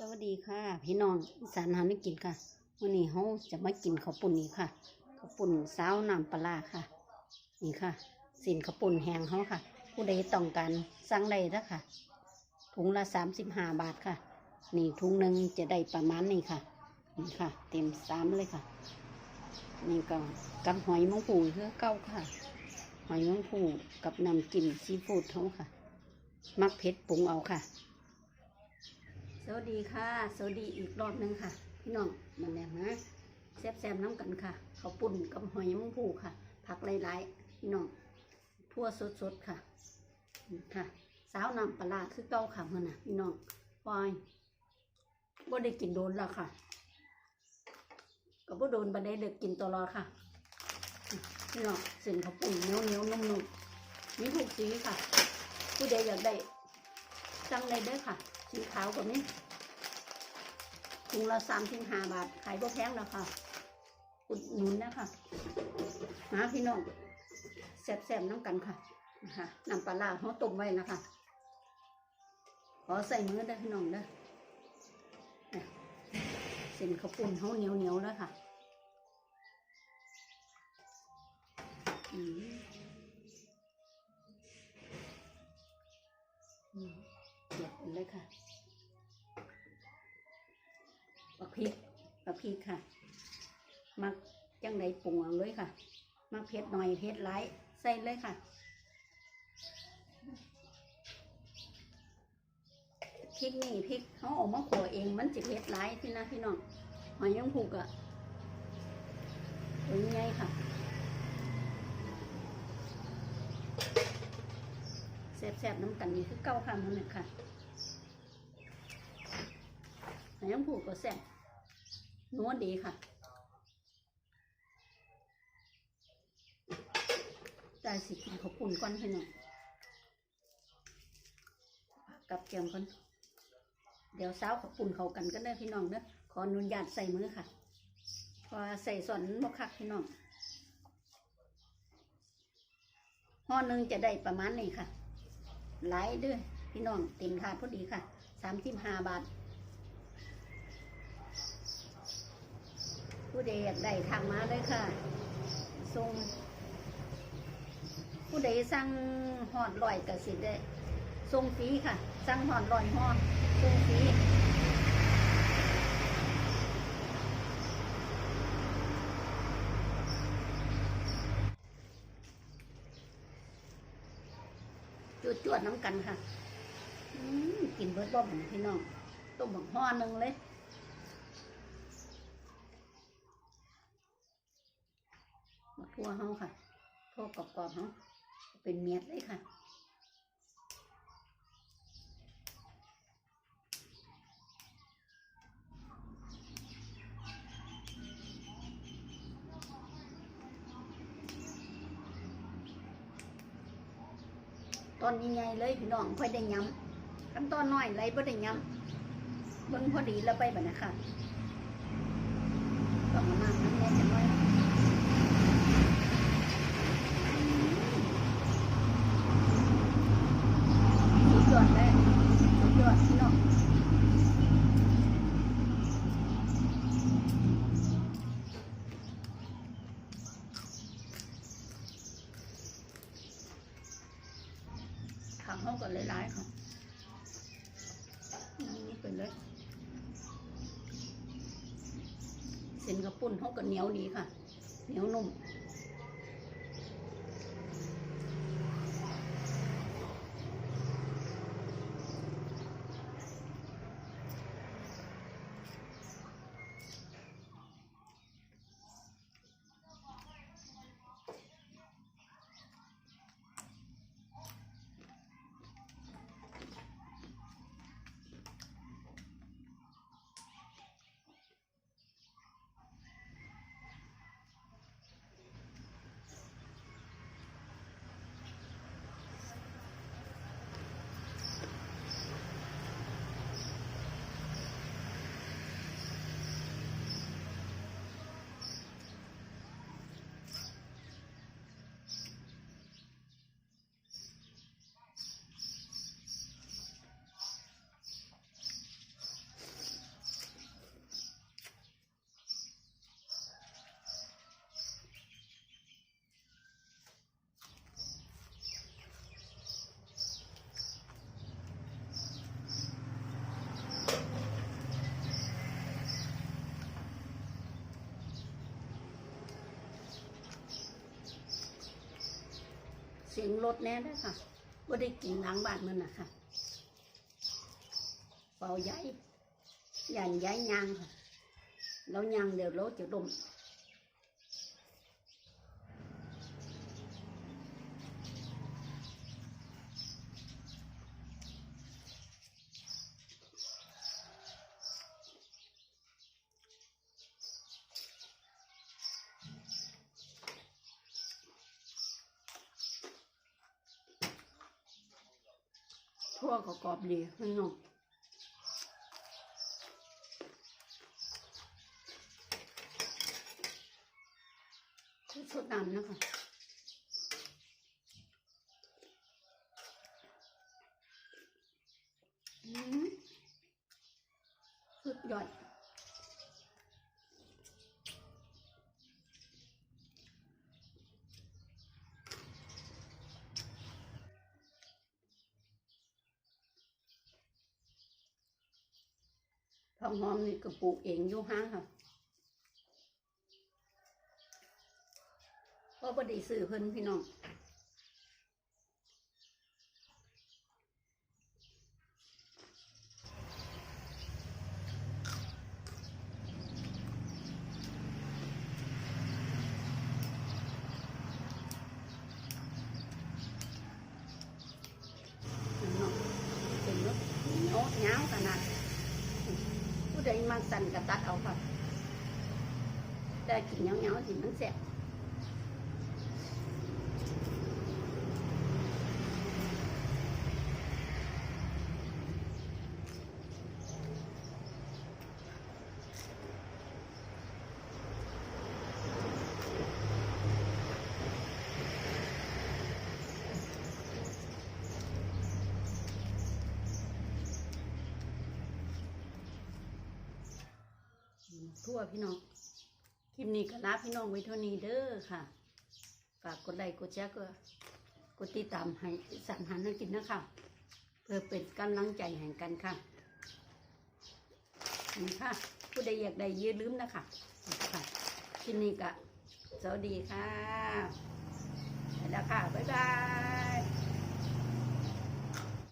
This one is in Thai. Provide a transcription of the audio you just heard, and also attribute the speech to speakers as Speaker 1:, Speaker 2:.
Speaker 1: สวัสดีค่ะ พี่น้องอีสานหาไม่กินค่ะวันนี้เขาจะมากินข้าวปุ่นนี่ค่ะข้าวปุ่นสาวน้ำปลาค่ะ นี่ค่ะ สินข้าวปุ่นแห้งเขาค่ะ ผู้ใดต้องการสั่งได้นะค่ะ ถุงละสามสิบห้าบาทค่ะ นี่ถุงหนึ่งจะได้ประมาณนี้ค่ะ นี่ค่ะ เต็มสามเลยค่ะ นี่ก็กับหอยมังปูเพื่อเก้าค่ะ หอยมังปูกับน้ำจิ้มซีฟู้ดเขาค่ะ มักเผ็ดปรุงเอาค่ะ สวัสดีค่ะ สวัสดีอีกรอบหนึงค่ะ พี่น้องมันแหลมนะแซ่บๆน้ำกันค่ะข้าวปุ่นกับหอยมังพูค่ะ ผักหลายๆพี่น้องทั่วสดๆค่ะค่ะ สาวนำปลาร้าคือเก้าค่ะเมื่อน่ะ พี่น้องปอยบ่ได้กินโดนแล้วค่ะก็บ่โดนบันไดเด็กกินตลอดค่ะพี่น้องเส้นข้าวปุ่นเนียวเนียวนุ่มๆมีถูกสีค่ะ ผู้ใดอยากได้สั่งได้เด้อค่ะ สีขาวแบบนี้ถุงละสามถึงห้าบาท ขายบ่แพงแล้วค่ะ อุดหนุนนะคะมาพี่น้องแซ่บๆน้ำกันค่ะนะคะน้ำปลาร้าเขาต้มไว้นะคะ ขอใส่มือได้พี่น้องเด้เนี่ยเส้นข้าวปุ้นเขาเหนียวเหนียวๆแล้วค่ะ อืม เลยค่ะบักพริกบักพริกค่ะ มักจังใดปรุงเอาเลยค่ะ มักเผ็ดหน่อยเผ็ดหลายใส่เลยค่ะพริกนี่พริกเขาออกมาขัวเองมันจะเผ็ดหลายพี่นะพี่น้องหอยยังผูกอะเป็นไงค่ะแซ่บๆน้ำกันนี่คือเก้าค่ะมันนี่ค่ะ ยยังผูกก็แซ่บนัวดีค่ะได้สิกินข้าวปุ่นก่อนพี่น้องกับเจียมก่อนเดี๋ยวเช้าขับปุ่นเขากันก็ได้อพี่น้องเด้อขออนุญาตใส่มือค่ะ พอใส่ส่วนบกคักพี่น้องห่อหนึ่งจะได้ประมาณนี้ค่ะ หลายด้อพี่น้องเต็มถาดพอดีค่ะสามสิบห้าบาท ผู้ใดอยากได้ทางมาเลยค่ะส่งผู้ใดสั่งหอดลอยกับสิได้ส่งฟรีค่ะ สั่งหอดลอยหอดส่งฟรีจวดจวดๆน้ำกันค่ะกินเบิดบ่เหมือนพี่น้องต้มบักห่อหนึ่งเลย มาทั่วเฮาค่ะทั่วกรอบๆเฮาเป็นเม็ดเลยค่ะตอนใหญ่ๆเลยพี่น้องค่อยได้ย้ำขั้นตอนน้อยไรบ่ได้ย้ำเบิ่งพอดีแล้วไปแบบนี้ค่ะต้องมานั่งน้ำแน่จังไว้สุดยอดเลยสุดยอดพี่น้องทำเขาก่อนหลายๆค่ะอืมเป็นเลย เส้นกระปุ่นเขาก็เหนียวดีค่ะ เหนียวนุ่ม สียงรถแน่ได้ค่ะว่าได้กินล้างบ้านมันนะคะเป่าย้ายยันย้ายยางค่ะแล้วยางเดี๋ยวรถจะดม ทั่วก็กรอบดีข้างนอกสดน้ำนะคะอืมสุดยอด ทองหอมนี่ก็ปลูกเองอยู่ห้างค่ะเพราะบ่ได้ซื้อเพิ่นพี่น้องเป็นรถเหนียวเหงาวขนาด ใดมาสั่นกระตัดเอาค่ะแต่กินเหนียวเหงาวๆสิมันแซ่บ ทั่วพี่น้อง คลิปนี้ก็ลาพี่น้องไว้เท่านี้เด้อค่ะ ฝากกดไลค์กดแชร์ก็กดติดตามให้สามหันให้กินนะคะเพื่อเป็นกำลังใจแห่งกันค่ะนี่ค่ะ ผู้ใดอยากได้ย่าลืมนะคะค่ะคลิปนี้ก็สวัสดีค่ะแล้วค่ะ บ๊ายบาย